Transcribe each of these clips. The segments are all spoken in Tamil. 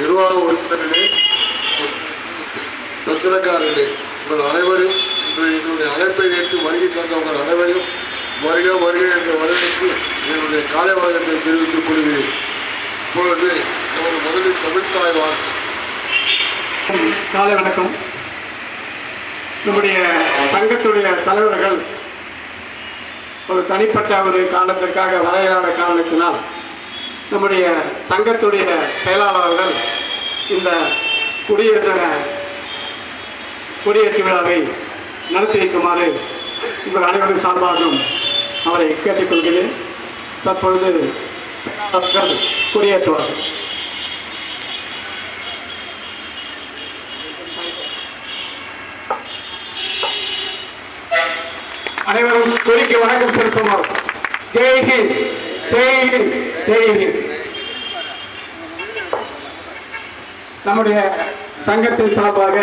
நிர்வாக உறுப்பினர்களே பத்திரக்காரர்களே உங்கள் அனைவரும் என்னுடைய அழைப்பை ஏற்று வருகை தந்த உங்கள் அனைவரும் வருக வருக என்ற வரவேற்பு என்னுடைய காலை வழக்கத்தை தெரிவித்துக் கொள்கிறேன். இப்பொழுது நமது முதலில் தமிழ்தாய் வார்த்தை காலை வணக்கம் நம்முடைய சங்கத்துடைய தலைவர்கள் ஒரு தனிப்பட்ட ஒரு காரணத்திற்காக வரையிலான காரணத்தினால் நம்முடைய சங்கத்துடைய செயலாளர்கள் இந்த குடியேற்ற குடியேற்று விழாவை நடத்தி வைக்குமாறு உங்கள் அனைவரும் சார்பாகவும் அவரை கேட்டுக்கொள்கிறேன். தற்பொழுது அவர்கள் குடியேற்றுவார்கள். அனைவரும் கோரிக்கை வணக்கம் செலுத்துமாறு ஜெய் ஹிந்த். ஜெய் ஹிந்த் நம்முடைய சங்கத்தின் சார்பாக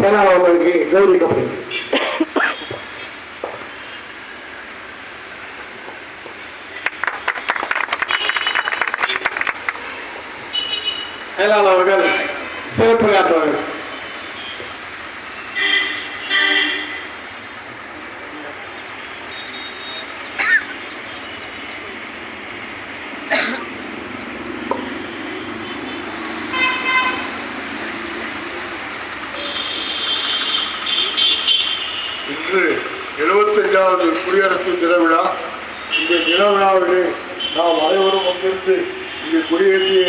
செயலாளர்களுக்கு கௌரவிக்கப்படுகிறது. செயலாளர் அவர்கள் சிறப்புரையாற்றுவார்கள் இன்று எழுபத்தஞ்சாவது குடியரசு தின இந்த தினவிழாவிலே நாம் அனைவரும் வந்திருந்து இங்கு குடியேற்றிய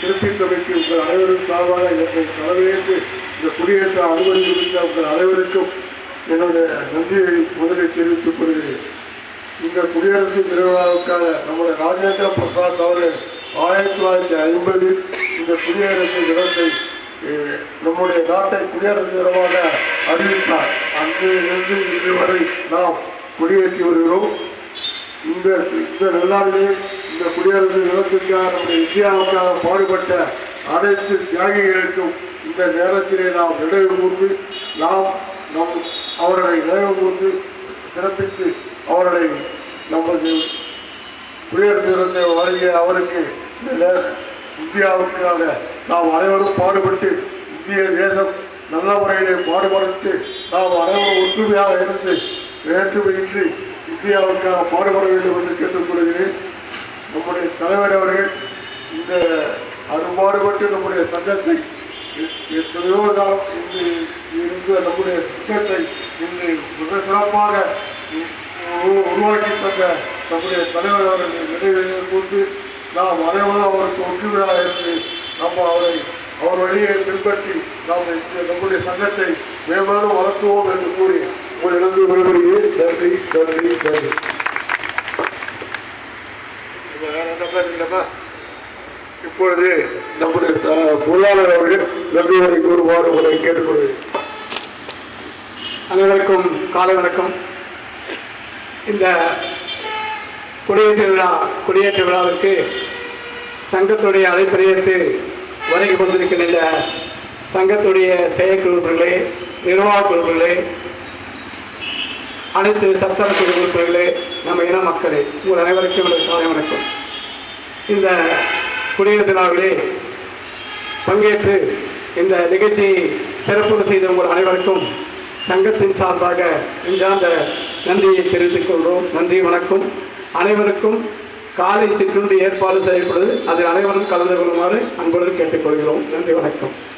திருப்பி தொகைக்கு உங்கள் அனைவரும் சார்பாக என்னை தலைமையேற்று இந்த குடியேற்ற அனுமதி குறித்த உங்கள் அனைவருக்கும் என்னுடைய நன்றியை முதலில் தெரிவித்துக் கொள்கிறேன். இந்த குடியரசு திருவிழாவுக்காக நம்முடைய ராஜேந்திர பிரசாத் அவர்கள் ஆயிரத்தி தொள்ளாயிரத்தி ஐம்பதில் இந்த குடியரசு தினத்தை நம்முடைய நாட்டை குடியரசு தினமாக அறிவித்தார் அன்றிலிருந்து இன்று வரை நாம் குடியேற்றி வருகிறோம். இந்த இந்த நல்லாளிலே இந்த குடியரசு தினத்திற்காக நம்முடைய இந்தியாவுக்காக பாடுபட்ட அனைத்து தியாகிகளுக்கும் இந்த நேரத்திலே நாம் நினைவு கூர்ந்து நாம் நம் அவர்களை நினைவு கூர்ந்து சிறப்பித்து அவர்களை நமது குடியரசு தினத்தை வழங்கிய அவருக்கு இந்த நே- இந்தியாவுக்காக நாம் அனைவரும் பாடுபட்டு இந்திய தேசம் நல்ல முறையிலே பாடுபடுத்து நாம் அனைவரும் ஒற்றுமையாக இருந்து வேற்றுமையின்றி இந்தியாவுக்காக பாடுபட வேண்டும் என்று கேட்டுக்கொள்கிறேன். நம்முடைய தலைவர் அவர்கள் இந்த அறுபாடுபட்டு நம்முடைய சங்கத்தை எத்தனையோ காலம் இன்று இருந்த நம்முடைய சங்கத்தை இன்று மிக சிறப்பாக உருவாக்கி தந்த நம்முடைய தலைவர் அவர்கள் நினைவு கொண்டு நாம் அனைவரும் அவருக்கு ஒற்றுமையாக இருந்து நம்ம அவரை அவர் வழியை பின்பற்றி நாம் நம்முடைய சங்கத்தை மேம்பாலும் வளர்த்துவோம் என்று கூறி உங்களிடந்து விடுபடுகிறேன் நன்றி நன்றி நன்றி. இப்பொழுது நம்முடைய பொருளாளர் அவர்கள் நன்றி வரை கூறுவார் உங்களை கேட்டுக்கொள்கிறேன். அனைவருக்கும் காலை வணக்கம். இந்த குடியேற்ற விழா குடியேற்ற விழாவிற்கு சங்கத்துடைய அழைப்பறியேற்று வணங்கி கொண்டிருக்கின்ற சங்கத்துடைய செயற்குழு நிர்வாக உறுப்பினர்களே அனைத்து சட்டமன்ற உறுப்பினர்களே நம்ம இன மக்களே உங்கள் அனைவருக்கும் எனது காலை வணக்கம். இந்த குடியரசு விழாவிலே பங்கேற்று இந்த நிகழ்ச்சியை சிறப்பு செய்த உங்கள் அனைவருக்கும் சங்கத்தின் சார்பாக நெஞ்சார்ந்த நன்றியை தெரிவித்துக் கொள்கிறோம். நன்றி வணக்கம். அனைவருக்கும் காலை சிற்றுண்டு ஏற்பாடு செய்யப்படுது. அதில் அனைவரும் கலந்து கொள்ளுமாறு அன்புடன் கேட்டுக்கொள்கிறோம். நன்றி வணக்கம்.